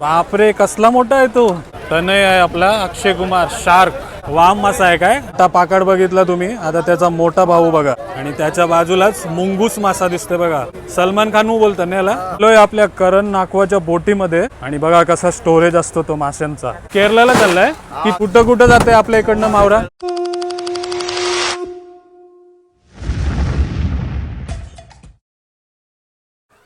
बापरे कसला मोठा आहे तो. तनय आहे आपला अक्षय कुमार शार्क. वाम मासा आहे काय? आता पाकड बघितला तुम्ही आता त्याचा मोठा भाऊ बघा. आणि त्याच्या बाजूलाच मुंगूस मासा दिसतोय बघा. सलमान खान बोलतो ना याला? आपल्या करण नाकवाच्या बोटीमध्ये. आणि बघा कसा स्टोरेज असतो तो माशांचा. केरळला चाललाय? की कुठं कुठं जाते आपल्या इकडनं मावरा?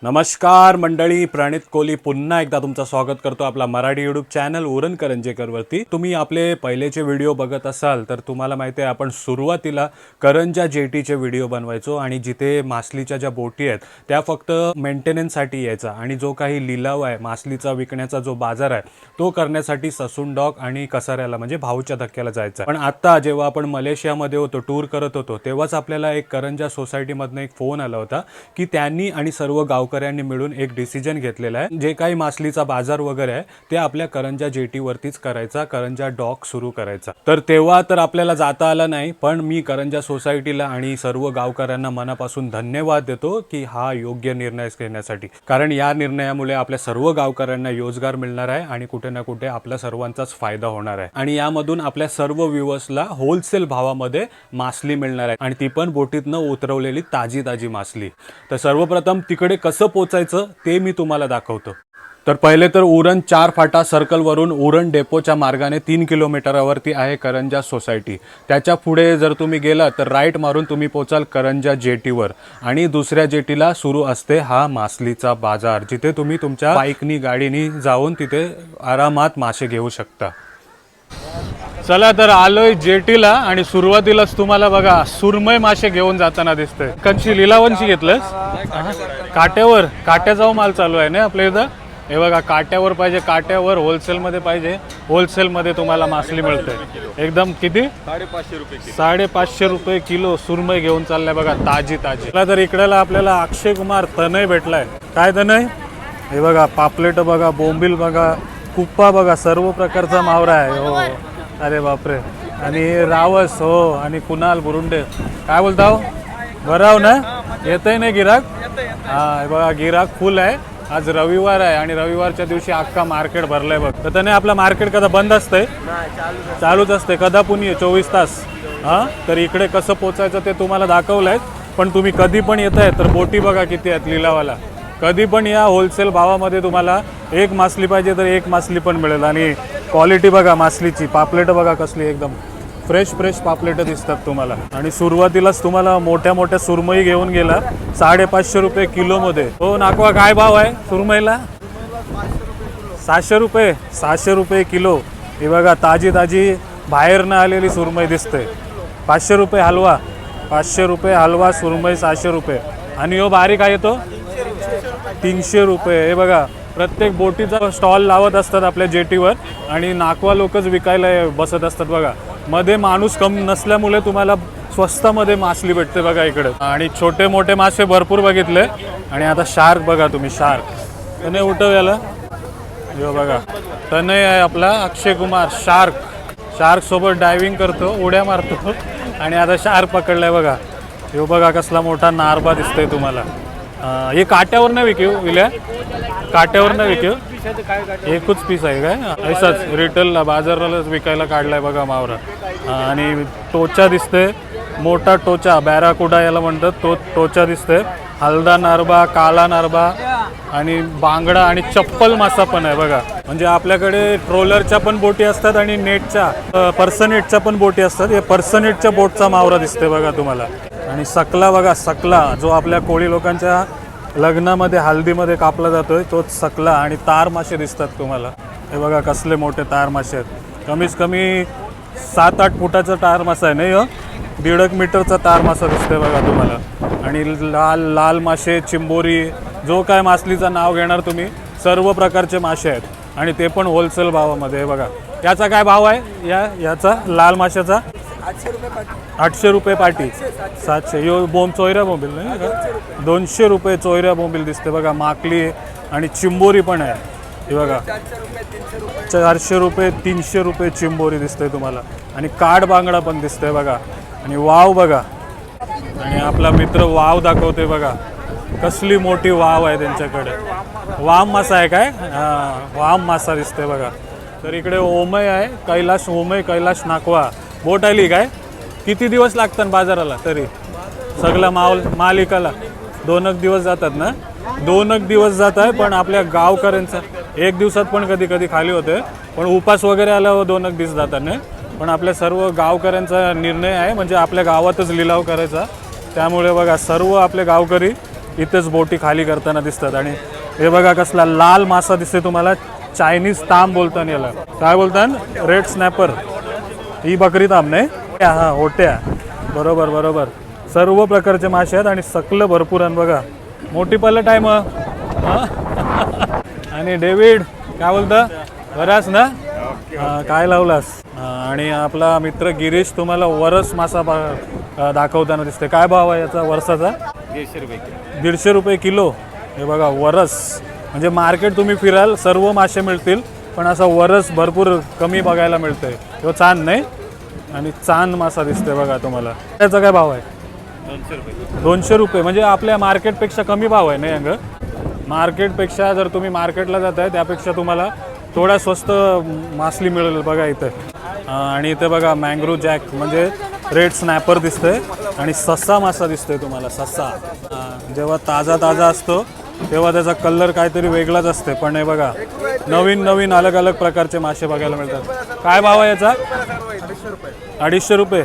नमस्कार मंडळी प्रणित कोहली पुन्हा एकदा तुमचं स्वागत करतो आपला मराठी युट्यूब चॅनल उरण करंजेकरवरती. तुम्ही आपले पहिलेचे व्हिडिओ बघत असाल तर तुम्हाला माहिती आहे आपण सुरुवातीला करंजा जेटीचे व्हिडिओ बनवायचो आणि जिथे मासलीच्या ज्या बोटी आहेत त्या फक्त मेंटेनन्ससाठी यायचा. आणि जो काही लिलाव आहे मासलीचा विकण्याचा जो बाजार आहे तो करण्यासाठी ससून डॉक आणि कसाऱ्याला म्हणजे भाऊच्या धक्क्याला जायचा पण आता जेव्हा आपण मलेशियामध्ये होतो टूर करत होतो तेव्हाच आपल्याला एक करंजा सोसायटीमधनं एक फोन आला होता की त्यांनी आणि सर्व गावकऱ्यांनी मिळून एक डिसिजन घेतलेला आहे. जे काही मासलीचा बाजार वगैरे आहे ते आपल्या करंजा जेटीवरतीच करायचा करंजा डॉक सुरू करायचा. तर तेव्हा तर आपल्याला जाता आलं नाही पण मी करंजा सोसायटीला आणि सर्व गावकऱ्यांना मनापासून धन्यवाद देतो की हा योग्य निर्णय घेण्यासाठी. कारण या निर्णयामुळे आपल्या सर्व गावकऱ्यांना रोजगार मिळणार आहे आणि कुठे ना कुठे आपल्या सर्वांचाच फायदा होणार आहे. आणि यामधून आपल्या सर्व व्ह्युअर्सला होलसेल भावामध्ये मासली मिळणार आहे. आणि ती पण बोटीतनं उतरवलेली ताजी ताजी मासली तर सर्वप्रथम तिकडे कसं पोचायचं ते मी तुम्हाला दाखवतो. तर पहिले तर उरण चार फाटा सर्कलवरून उरण डेपोच्या मार्गाने तीन किलोमीटरवरती आहे करंजा सोसायटी. त्याच्या पुढे जर तुम्ही गेलात तर राईट मारून तुम्ही पोचाल करंजा जेटीवर. आणि दुसऱ्या जेटीला सुरू असते हा मासलीचा बाजार जिथे तुम्ही तुमच्या बाईकनी गाडीनी जाऊन तिथे आरामात मासे घेऊ शकता. चला तर आलोय जेटीला आणि सुरुवातीलाच तुम्हाला बघा सुरमय मासे घेऊन जाताना दिसतंय. कंची लिलावंशी घेतलंस? काट्यावर काट्याचा माल चालू आहे ना आपल्या इथं? हे बघा काट्यावर पाहिजे काट्यावर होलसेलमध्ये पाहिजे. होलसेलमध्ये तुम्हाला मासली मिळते एकदम किती? साडेपाचशे रुपये किलो. साडेपाचशे रुपये किलो सुरमई घेऊन चाललाय बघा ताजी ताजी. चला तर इकडेला आपल्याला अक्षय कुमार तनय भेटलाय. काय तनय? हे बघा पापलेट बघा बोंबील बघा कुप्पा बघा सर्व प्रकारचा मावरा आहे. हो. अरे बापरे. आणि रावस हो. आणि कुणाल बुरुंडे. काय बोलता हो? बरं आहो ना? येतंय नाही गिराक? हा बघा गिराक फुल आहे. आज रविवार आहे आणि रविवारच्या दिवशी अख्खा मार्केट भरलंय बघ. तर त्याने आपलं मार्केट कदा बंद असतंय? चालूच असते कदा पुणे चोवीस तास. हां? तर इकडे कसं पोचायचं ते तुम्हाला दाखवलंय. पण तुम्ही कधी पण येत आहे तर बोटी बघा किती आहेत लिलावाला. कधी पण या होलसेल भावामध्ये तुम्हाला एक मासली पाहिजे तर एक मासली पण मिळेल. आणि क्वालिटी बघा मासलीची पापलेटं बघा कसली एकदम. फ्रेश फ्रेश पापलेटं दिसतात तुम्हाला. आणि सुरुवातीलाच तुम्हाला मोठ्या मोठ्या सुरमई घेऊन गेला. साडेपाचशे रुपये किलोमध्ये. हो नाकवा काय भाव आहे सुरमईला? सहाशे रुपये सहाशे रुपये किलो. हे बघा ताजी ताजी बाहेरनं आलेली सुरमई दिसते. पाचशे रुपये हलवा पाचशे रुपये हलवा सुरमई सहाशे रुपये. आणि हो बारीक आहे तो. तीनशे रुपये. हे बघा प्रत्येक बोटीचा स्टॉल लावत असतात आपल्या जेटीवर आणि नाकवा लोकच विकायला बसत असतात बघा. मध्ये माणूस कम नसल्यामुळे तुम्हाला स्वस्तामध्ये मासली भेटते बघा इकडे. आणि छोटे मोठे मासे भरपूर बघितले. आणि आता शार्क बघा तुम्ही शार्क. त्याने उठव याला. यो बघा. तनय आहे आपला अक्षय कुमार शार्क. शार्क सोबत डायव्हिंग करतो उड्या मारतो. आणि आता शार्क पकडलाय बघा. यो बघा कसला मोठा नारबा दिसतोय तुम्हाला. हे काट्यावर नाही विकू विल्या. काट्यावर नाही विकू. एकच पीस आहे काय ऐसाच रिटेलला बाजारालाच विकायला काढलाय बघा मावरा. आणि टोचा दिसते मोठा टोचा बॅराकुडा याला म्हणतात. तो टोचा दिसते हलदा नारबा काला नारबा आणि बांगडा आणि चप्पल मासा पण आहे बघा. म्हणजे आपल्याकडे ट्रोलरच्या पण बोटी असतात आणि नेटच्या पर्सनेटच्या पण बोटी असतात. हे पर्सनेटच्या बोटचा मावरा दिसते बघा तुम्हाला. आणि सकला बघा सकला जो आपल्या कोळी लोकांच्या लग्नामध्ये हल्दीमध्ये कापला जातोय तोच सकला आणि तार मासे दिसतात तुम्हाला. हे बघा कसले मोठे तार मासे आहेत. कमीत कमी सात आठ फुटाचा तार मासा आहे नाही हो? दीड एक मीटरचा तार मासा दिसतोय बघा तुम्हाला. आणि लाल लाल मासे चिंबोरी जो काय मासलीचं नाव घेणार तुम्ही सर्व प्रकारचे मासे आहेत. आणि ते पण होलसेल भावामध्ये बघा. याचा काय भाव आहे? या याचा लाल माशाचा? आठशे रुपये पाटी. सातशे. यो बोंब चोयऱ्या बोंबील नाही का? दोनशे रुपये. चोयऱ्या बोंबील दिसते बघा. माकली आणि चिंबोरी पण आहे. हे बघा. चारशे रुपये तीनशे रुपये. चिंबोरी दिसते तुम्हाला. आणि काड बांगडा पण दिसतंय बघा. आणि वाव बघा. आणि आपला मित्र वाव दाखवतोय बघा. कसली मोठी वाव आहे त्यांच्याकडे. वाम मासा आहे काय? हा, वाम मासा दिसतोय बघा. तर इकडे ओमय आहे कैलाश ओमय कैलाश नाकवा. बोट आली काय? किती दिवस लागतात बाजाराला तरी? सगळा माल मालिकाला. दोन एक दिवस जातात ना? दोन एक दिवस जात आहे पण आपल्या गावकऱ्यांचा. एक दिवसात पण कधी कधी खाली होते. पण उपास वगैरे आल्यावर दोन एक दिवस जातात ना? पण आपल्या सर्व गावकऱ्यांचा निर्णय आहे म्हणजे आपल्या गावातच लिलाव करायचा. त्यामुळे बघा सर्व आपले गावकरी इथेच बोटी खाली करताना दिसतात. आणि हे बघा कसला लाल मासा दिसते तुम्हाला. चायनीज ताम बोलतात याला. काय बोलतात रेड स्नॅपर ही बकरी ताम नाही हा होट्या. बरोबर बरोबर. सर्व प्रकारचे मासे आहेत आणि सकलं भरपूर आहे बघा. मोठी मग हा? आणि डेव्हिड काय बोलतं? बराच ना? काय लावलास? आणि आपला मित्र गिरीश तुम्हाला वरस मासा दाखवताना दिसते काय भाव आहे याचा? वर्षाचा दीडशे रुपये दीडशे रुपये किलो. हे बघा वरस. म्हणजे मार्केट तुम्ही फिराल सर्व मासे मिळतील पण असा वरस भरपूर कमी बघायला मिळतंय. तो चांद नाही आणि चांद मासा दिसतोय बघा तुम्हाला. त्याचा काय भाव आहे? दोनशे रुपये. दोनशे रुपये. म्हणजे आपल्या मार्केटपेक्षा कमी भाव आहे नाही अंग मार्केटपेक्षा जर तुम्ही मार्केटला जाताय त्यापेक्षा तुम्हाला थोडा स्वस्त मासली मिळेल बघा इथं. आणि इथे बघा मँग्रो जॅक म्हणजे रेड स्नॅपर दिसतंय आणि सस्सा मासा दिसतोय तुम्हाला सस्सा अं, जेव्हा ताजा ताजा असतो तेव्हा त्याचा कलर काहीतरी वेगळाच असते पण हे बघा नवीन नवीन अलग अलग प्रकारचे मासे बघायला मिळतात. काय भाव आहे याचा? अडीचशे रुपये.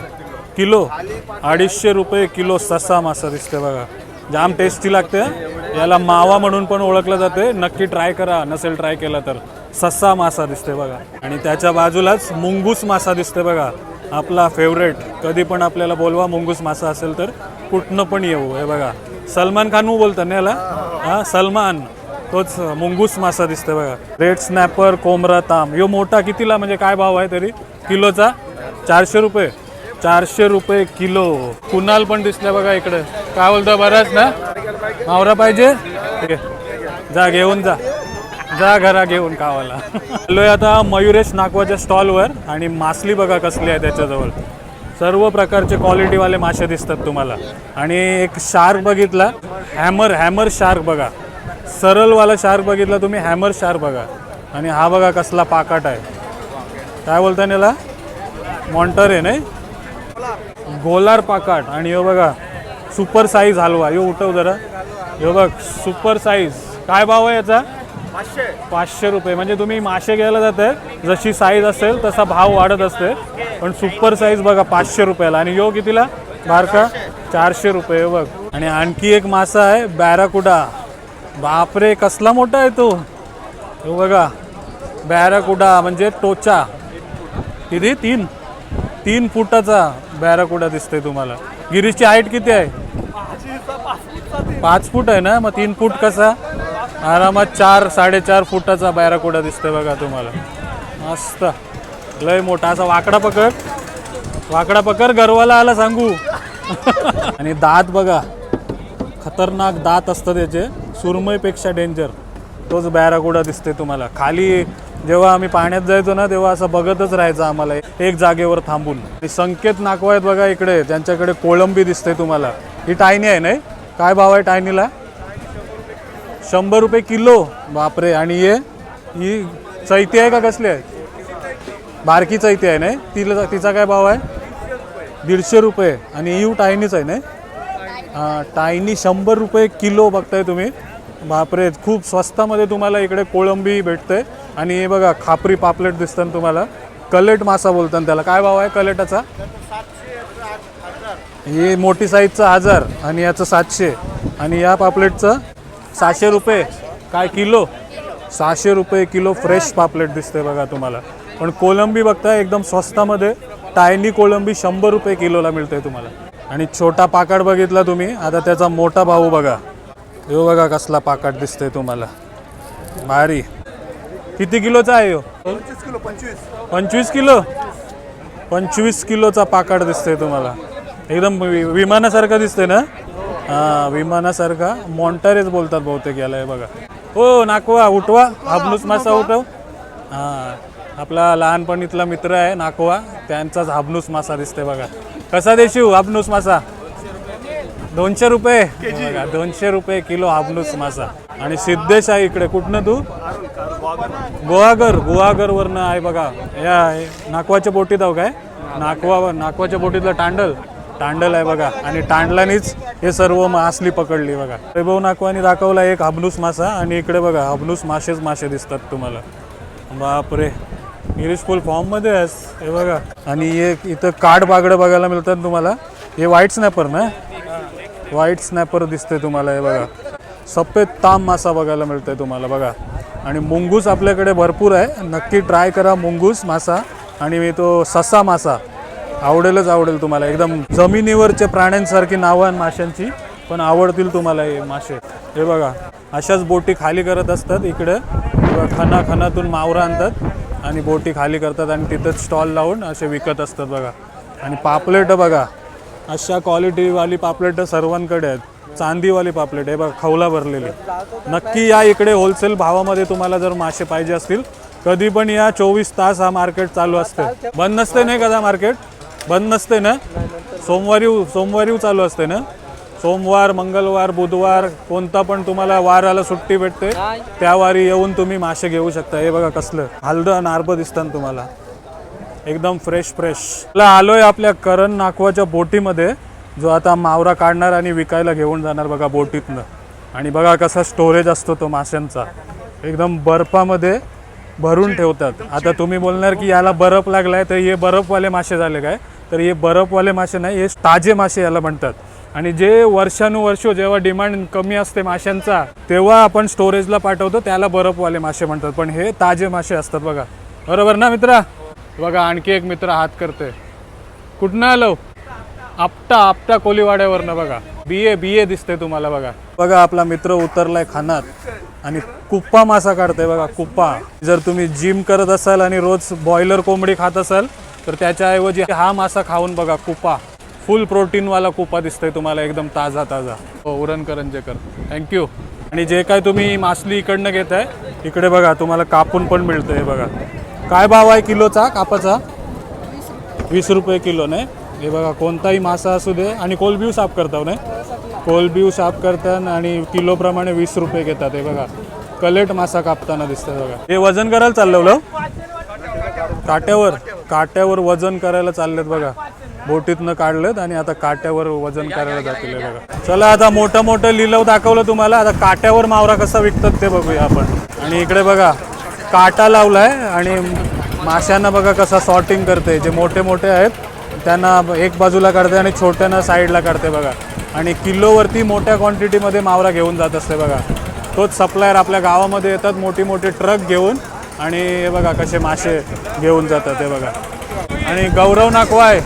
किलो. अडीचशे रुपये किलो ससा मासा दिसते बघा. जाम टेस्टी लागते याला मावा म्हणून पण ओळखलं जाते. नक्की ट्राय करा. नसेल ट्राय केला तर. ससा मासा दिसते बघा. आणि त्याच्या बाजूलाच मुंगूस मासा दिसते बघा. आपला फेवरेट कधी पण आपल्याला बोलवा मुंगूस मासा असेल तर कुठनं पण येऊ. हे बघा. सलमान खान बोलतात ना याला? हा सलमान. तोच मुंगूस मासा दिसतोय बघा. रेड स्नॅपर कोमरा ताम. यो मोठा कितीला म्हणजे काय भाव आहे तरी? किलोचा? चारशे रुपये. चारशे रुपये किलो. कुणाल पण दिसल्या बघा इकडे. काय बोलतो बराच ना? मावरा पाहिजे? जा घेऊन जा. जा घरा घेऊन कावाला आलोय आता मयुरेश नागवाच्या स्टॉलवर आणि मासली बघा कसली आहे त्याच्याजवळ. सर्व प्रकारचे क्वालिटीवाले मासे दिसतात तुम्हाला. आणि एक शार्क बघितला. हॅमर हॅमर शार्क बघा. सरळवाला शार्क बघितला तुम्ही हॅमर शार्क बघा. आणि हा बघा कसला पाकाट आहे. काय बोलता याला मॉन्टर आहे नाही? गोलार पाकाट. आणि हो बघा सुपर साईज हलवा. यो उठव जरा. यो बघ सुपर साईज काय भाव आहे याचा? पाचशे. रुपये. म्हणजे तुम्ही मासे घ्यायला जाताय. जशी साईज असेल तसा भाव वाढत असते पण सुपर साईज बघा पाचशे रुपयाला. आणि यो कितीला? बारका? चारशे रुपये बघ. आणि आणखी एक मासा आहे बॅराकुडा. बापरे कसला मोठा आहे तो. हो बघा बॅराकुडा म्हणजे टोचा. किती? तीन. तीन फुटाचा बॅराकुडा दिसतोय तुम्हाला. गिरीशची हाईट किती आहे? पाच फूट आहे ना? मग तीन फूट कसा? आरामात चार साडेचार फुटाचा बॅराकुडा दिसतोय बघा तुम्हाला. मस्त. लय मोठा असा वाकडा पकड. वाकडा पकड गर्वाला आला सांगू. आणि दात बघा खतरनाक दात असतं त्याचे सुरमईपेक्षा डेंजर तोच बॅराकुडा दिसते तुम्हाला. खाली जेव्हा आम्ही पाण्यात जायचो ना तेव्हा असं बघतच राहायचं आम्हाला. एक जागेवर थांबून. आणि संकेत नाकवायत बघा इकडे. त्यांच्याकडे कोळंबी दिसते तुम्हाला. ही टायनी आहे नाही? काय भाव आहे टायनीला? शंभर रुपये किलो. बापरे. आणि हे ही चैती आहे का कसली आहे? बारकीचा इथे आहे नाही? तिला तिचा काय भाव आहे? दीडशे रुपये. आणि यू टायनीच आहे नाही? टायनी शंभर रुपये किलो बघताय तुम्ही. बापरे खूप स्वस्तामध्ये तुम्हाला इकडे कोळंबी भेटते. आणि हे बघा खापरी पापलेट दिसतात तुम्हाला. कलेट मासा बोलतात त्याला. काय भाव आहे कलेटाचा? हे मोठी साईजचा हजार आणि याचं सातशे. आणि या पापलेटचं सहाशे रुपये. काय किलो? सहाशे रुपये किलो फ्रेश पापलेट दिसते बघा तुम्हाला. पण कोलंबी बघता एकदम स्वस्तामध्ये. टायनी कोलंबी शंभर रुपये किलोला मिळते तुम्हाला. आणि छोटा पाकाड बघितला तुम्ही आता त्याचा मोठा भाऊ बघा. ह्यो बघा कसला पाकाट दिसतोय तुम्हाला. भारी. किती किलोचा आहे पंचवीस किलो पंचवीस. पंचवीस किलो? पंचवीस किलोचा पाकाड दिसतोय तुम्हाला. एकदम वि- विमानासारखा दिसतंय ना? हां विमानासारखा. मॉन्टारेच बोलतात बहुतेक याला हे बघा. हो नाकवा उठवा. हाबनूस मासा उठव. हां. आपला लहानपणीतला मित्र आहे नाकवा. त्यांचाच हाबनूस मासा दिसते बघा. कसा देशीव हाबनूस मासा? दोनशे रुपये. बघा, दोनशे रुपये किलो हाबनूस मासा. आणि सिद्धेश आहे इकडे. कुठनं तू? गुहागर. गुहागर वरनं आहे बघा. या नाकवाच्या बोटीत आहो काय? नाकवा नाकवाच्या बोटीतलं तांडल. तांडल आहे बघा. आणि टांडलानीच हे सर्व मासली पकडली बघा. वैभव नाकवानी दाखवला एक हाबनूस मासा. आणि इकडे बघा हाबनूस मासेच मासे दिसतात तुम्हाला. बापरे. गिरीश फुल फॉर्ममध्ये आहेस. हे बघा. आणि एक इथं काठ बागडं बघायला मिळतात तुम्हाला? हे व्हाईट स्नॅपर ना? व्हाईट स्नॅपर दिसते तुम्हाला हे बघा. सफेद ताम मासा बघायला मिळतोय तुम्हाला बघा. आणि मुंगूस आपल्याकडे भरपूर आहे. नक्की ट्राय करा मुंगूस मासा आणि मी तो ससा मासा. आवडेलच आवडेल तुम्हाला. एकदम जमिनीवरचे प्राण्यांसारखी नावं आणि माशांची पण आवडतील तुम्हाला हे मासे. हे बघा. अशाच बोटी खाली करत असतात इकडे. किंवा खना खनातून मावरा आणतात. आणि बोटी खाली करतात आणि तिथंच स्टॉल लावून असे विकत असतात बघा. आणि पापलेट बघा अशा क्वालिटीवाली पापलेटं सर्वांकडे आहेत. चांदीवाली पापलेट आहे बघा खवला भरलेली. नक्की या इकडे होलसेल भावामध्ये तुम्हाला जर मासे पाहिजे असतील कधी पण या चोवीस तास हा मार्केट चालू असते बंद नसते नाही कदा मार्केट बंद नसते ना? सोमवारी सोमवारी चालू असते ना? सोमवार मंगळवार बुधवार कोणता पण तुम्हाला वाराला सुट्टी भेटते त्या वारी येऊन तुम्ही मासे घेऊ शकता. हे बघा कसलं. हलदं नारबं दिसतं ना तुम्हाला. एकदम फ्रेश फ्रेश ला आलोय आपल्या करण नाकवाच्या बोटीमध्ये जो आता मावरा काढणार आणि विकायला घेऊन जाणार बघा बोटीतनं. आणि बघा कसा स्टोरेज असतो तो माशांचा. एकदम बर्फामध्ये भरून ठेवतात. आता तुम्ही बोलणार की याला बर्फ लागलाय तर हे बर्फवाले मासे झाले काय? तर हे बर्फवाले मासे नाही हे ताजे मासे याला म्हणतात. आणि जे वर्षानुवर्ष जेव्हा डिमांड कमी असते माशांचा तेव्हा आपण स्टोरेजला पाठवतो त्याला बर्फवाले मासे म्हणतात. पण हे ताजे मासे असतात बघा. बरोबर ना मित्रा? बघा आणखी एक मित्र हात करते. कुठनं आलो? आपटा आपटा कोलीवाड्यावरनं बघा. बिये बिये दिसते तुम्हाला बघा. बघा आपला मित्र उतरलाय खानात आणि कुप्पा मासा काढतोय बघा कुप्पा. जर तुम्ही जिम करत असाल आणि रोज बॉयलर कोंबडी खात असाल तर त्याच्याऐवजी हा मासा खाऊन बघा कुप्पा. फुल प्रोटीनवाला कुपा दिसतोय तुम्हाला एकदम ताजा ताजा. हो उरण करंजेकर थँक्यू आणि जे काय तुम्ही मासली इकडनं घेताय इकडे बघा तुम्हाला कापून पण मिळतं हे बघा. काय भाव आहे किलोचा कापाचा? वीस रुपये किलो नाही? हे बघा कोणताही मासा असू दे आणि कोलबिव साफ करताव हो, नाही? कोलबिव साफ करतात आणि किलोप्रमाणे वीस रुपये घेतात हे बघा. कलेट मासा कापताना दिसतं बघा. हे वजन करायला चाललं हो? काट्यावर काट्यावर वजन करायला चाललेत बघा. बोटीतनं काढलं आणि आता काट्यावर वजन करायला जातील बघा. चला आता मोठं मोठं लिलव दाखवलं तुम्हाला. आता काट्यावर मावरा कसा विकतात ते बघूया आपण. आणि इकडे बघा काटा लावलाय आणि माशांना बघा कसा सॉर्टिंग करते जे मोठे मोठे आहेत त्यांना एक बाजूला काढते आणि छोट्यांना साईडला काढते बघा. आणि किलोवरती मोठ्या क्वांटिटीमध्ये मावरा घेऊन जात असते बघा. तोच सप्लायर आपल्या गावामध्ये येतात मोठी मोठी ट्रक घेऊन आणि हे बघा कसे मासे घेऊन जातात हे बघा. आणि गौरव नाकवाय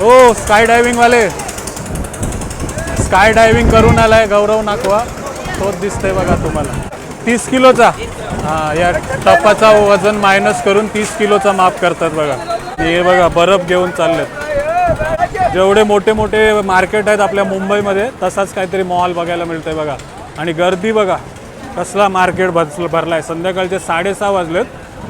हो स्काय डायव्हिंगवाले स्काय डायव्हिंग करून आलाय गौरव नाकवा. तोच दिसतंय बघा तुम्हाला. तीस किलोचा. हा या टपाचा वजन मायनस करून तीस किलोचा माप करतात बघा. हे बघा बर्फ घेऊन चाललेत. जेवढे मोठे मोठे मार्केट आहेत आपल्या मुंबईमध्ये तसाच काहीतरी मॉल बघायला मिळतंय बघा. आणि गर्दी बघा कसला मार्केट बस भरलाय. संध्याकाळचे साडेसहा वाजलेत.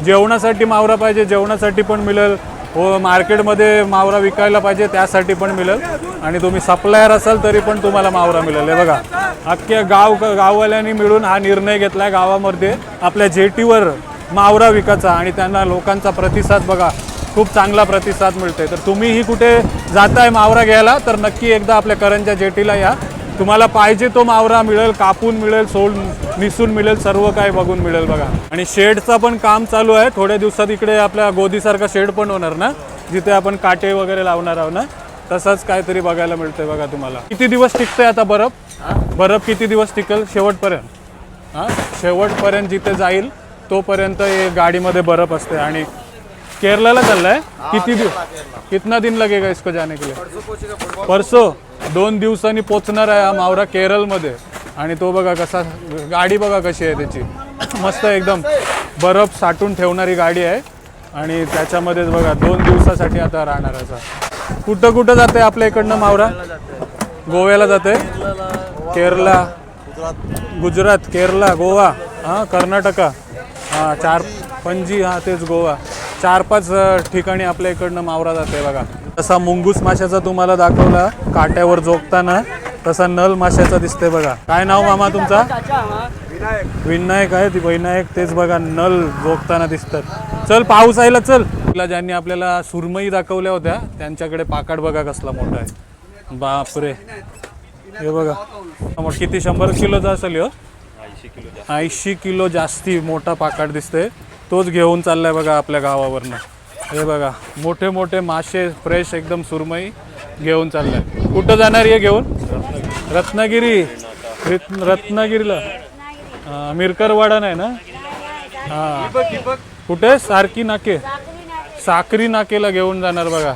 जेवणासाठी मावरा पाहिजे जेवणासाठी पण मिळेल. हो मार्केटमध्ये मावरा विकायला पाहिजे त्यासाठी पण मिळेल. आणि तुम्ही सप्लायर असाल तरी पण तुम्हाला मावरा मिळेल. हे बघा अख्ख्या गाव गाववाल्यांनी मिळून हा निर्णय घेतला गावामध्ये. आपल्या जेटीवर मावरा विकायचा आणि त्यांना लोकांचा प्रतिसाद बघा खूप चांगला प्रतिसाद मिळतोय. तर तुम्हीही कुठे जाताय मावरा घ्यायला तर नक्की एकदा आपल्या करंजा जेटीला या. तुम्हाला पाहिजे तो मावरा मिळेल कापून मिळेल सोड निसून मिळेल सर्व काय बघून मिळेल बघा. आणि शेडचा पण काम चालू आहे. थोड्या दिवसात इकडे आपल्या गोदीसारखा शेड पण होणार ना जिथे आपण काटे वगैरे लावणार आहोत ना तसंच काहीतरी बघायला मिळतंय बघा तुम्हाला. किती दिवस टिकतंय आता बर्फ? बर्फ किती दिवस टिकेल? शेवटपर्यंत. हां? शेवटपर्यंत जिथे जाईल तोपर्यंत गाडीमध्ये बर्फ असते आणि केरलाला चाललाय? किती दिवस कितना दिन लगेगा इसको जाने के लिए? परसो दोन दिवसांनी पोचणार आहे हा मावरा केरळमध्ये. आणि तो बघा कसा गाडी बघा कशी आहे त्याची. मस्त एकदम. बर्फ साठून ठेवणारी गाडी आहे. आणि त्याच्यामध्येच बघा दोन दिवसासाठी आता राहणार असा. कुठं कुठं जाते आपल्या इकडनं मावरा? गोव्याला जाते केरला गुजरात केरला गोवा. हां कर्नाटका. हां चार पणजी हां तेच गोवा. चार पाच ठिकाणी आपल्या इकडनं मावरा जाते बघा. तसा मुंगूस माशाचा तुम्हाला दाखवला काट्यावर जोगताना. तसा नल माशाचा दिसते बघा. काय नाव मामा तुमचा? विनायक आहे ती विनायक तेच बघा नल जोगताना दिसतात. चल पाऊस आयला चल. तिला ज्यांनी आपल्याला सुरमई दाखवल्या होत्या त्यांच्याकडे पाकाड बघा कसला मोठा आहे. बापरे. हे बघा. मग किती शंभर किलोचा असेल हो ऐंशी किलो ऐंशी किलो जास्ती मोठा पाकाड दिसतोय. तोच घेऊन चाललाय बघा आपल्या गावावरनं. हे बघा मोठे मोठे मासे फ्रेश एकदम सुरमई घेऊन चाललाय. कुठं जाणार आहे घेऊन? रत्नागिरी. रत्न- रत्नागिरीला. मिरकरवाडा नाही ना? हा. कुठे? सारखी नाके. साखरी नाकेला घेऊन जाणार बघा.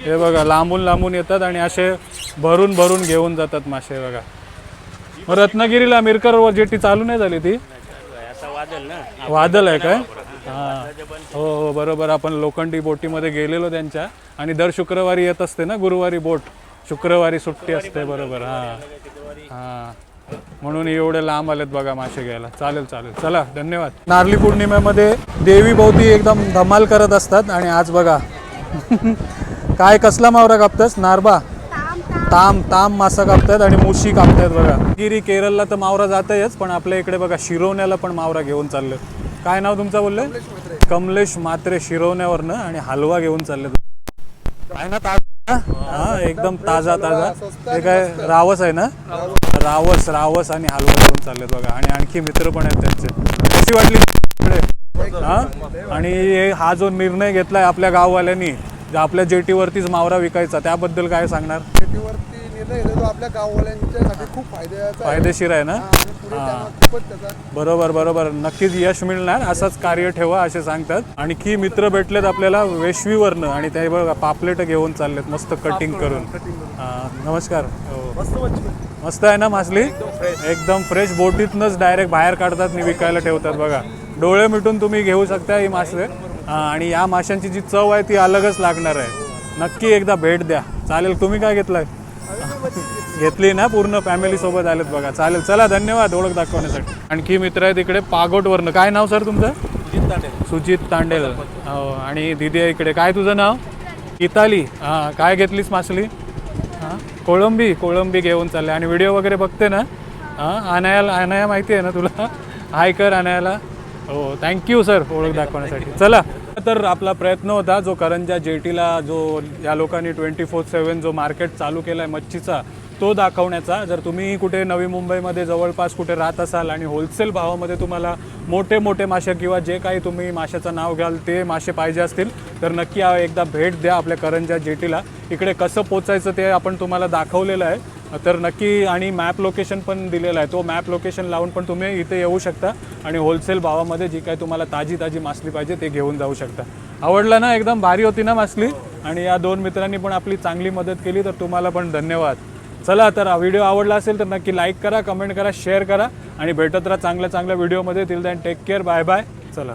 हे बघा लांबून लांबून येतात आणि असे भरून भरून घेऊन जातात मासे बघा. मग रत्नागिरीला मिरकर जेटी चालू नाही झाली ती? वादल आहे काय? हा. हो हो बरोबर. आपण लोखंडी बोटीमध्ये गेलेलो त्यांच्या. आणि दर शुक्रवारी येत असते ना गुरुवारी बोट? शुक्रवारी सुट्टी असते बरोबर. हा. हा. म्हणून एवढे लांब आलेत बघा मासे घ्यायला. चालेल चालेल. चला धन्यवाद. नारली पौर्णिमेमध्ये देवी भोवती एकदम धमाल करत असतात. आणि आज बघा. काय कसला मावरा कापतस? नारबा? ताम ताम. मासा कापतायत आणि मुशी कापतायत बघा. गिरी केरळला तर मावरा जातच पण आपल्या इकडे बघा शिरवण्याला पण मावरा घेऊन चालले काय नाव तुमचं बोलले? कमलेश मात्रे शिरवण्यावरनं आणि हलवा घेऊन चालले आहे ना ताजा? हा एकदम ताजा ताजा. ते काय रावस आहे ना? रावस. रावस आणि हलवा घेऊन चाललेत बघा. आणि आणखी मित्र पण आहेत त्यांचे. कशी वाटली? हा? आणि हे- जो निर्णय घेतलाय आपल्या गाववाल्यांनी आपल्या जेटीवरतीच मावरा विकायचा त्याबद्दल काय सांगणार? शेतीवरती निर्णय घेतला तो आपल्या गाववाल्यांच्यासाठी खूप फायद्याचा आहे. फायदेशीर आहे ना? खूपच त्याचा बरोबर बरोबर. नक्कीच यश मिळणार असंच कार्य ठेवा असे सांगतात. आणखी मित्र भेटलेत आपल्याला वेशवीवरनं आणि ते बघा पापलेट घेऊन चाललेत मस्त कटिंग करून. हा, नमस्कार. हो. मस्त आहे ना मासली एकदम फ्रेश बोटीतनंच डायरेक्ट बाहेर काढतात आणि विकायला ठेवतात बघा. डोळे मिटून तुम्ही घेऊ शकता ही मासे हा, आणि या माशांची जी चव आहे ती अलगच लागणार आहे. नक्की एकदा भेट द्या. चालेल तुम्ही काय घेतलाय? घेतली ना पूर्ण फॅमिली सोबत आलेत बघा. चालेल चला धन्यवाद ओळख दाखवण्यासाठी. आणखी मित्र आहेत इकडे पागोटवरनं. काय नाव सर तुमचं? सुजित तांडेल हो आणि दिदी आहे इकडे. काय तुझं नाव? गीताली हां काय घेतलीस मासली? हां? कोळंबी कोळंबी घेऊन चालले. आणि व्हिडिओ वगैरे बघते ना? हां अनायाला अनाया माहिती आहे ना तुला? हाय कर अनायाला. हो थँक्यू सर ओळख दाखवण्यासाठी. चला. तर आपला प्रयत्न होता जो करंजा जेटीला जो या लोकांनी ट्वेंटी फोर सेवन जो मार्केट चालू केला आहे मच्छीचा तो दाखवण्याचा. जर तुम्ही कुठे नवी मुंबईमध्ये जवळपास कुठे राहत असाल आणि होलसेल भावामध्ये तुम्हाला मोठे मोठे मासे किंवा जे काही तुम्ही माशाचं नाव घ्याल ते मासे पाहिजे असतील तर नक्की एकदा भेट द्या आपल्या करंजा जेटीला. इकडे कसं पोचायचं ते आपण तुम्हाला दाखवलेलं आहे. तर नक्की आणि मॅप लोकेशन पण दिलेलं आहे. तो मॅप लोकेशन लावून पण तुम्ही इथे येऊ शकता आणि होलसेल भावामध्ये जी काय तुम्हाला ताजी ताजी मासली पाहिजे ते घेऊन जाऊ शकता. आवडलं ना? एकदम भारी होती ना मासली? आणि या दोन मित्रांनी पण आपली चांगली मदत केली तर तुम्हाला पण धन्यवाद. चला तर हा व्हिडिओ आवडला असेल तर नक्की लाईक करा कमेंट करा शेअर करा आणि भेटत राहा चांगल्या चांगल्या व्हिडिओमध्ये. Till then take care bye bye चला.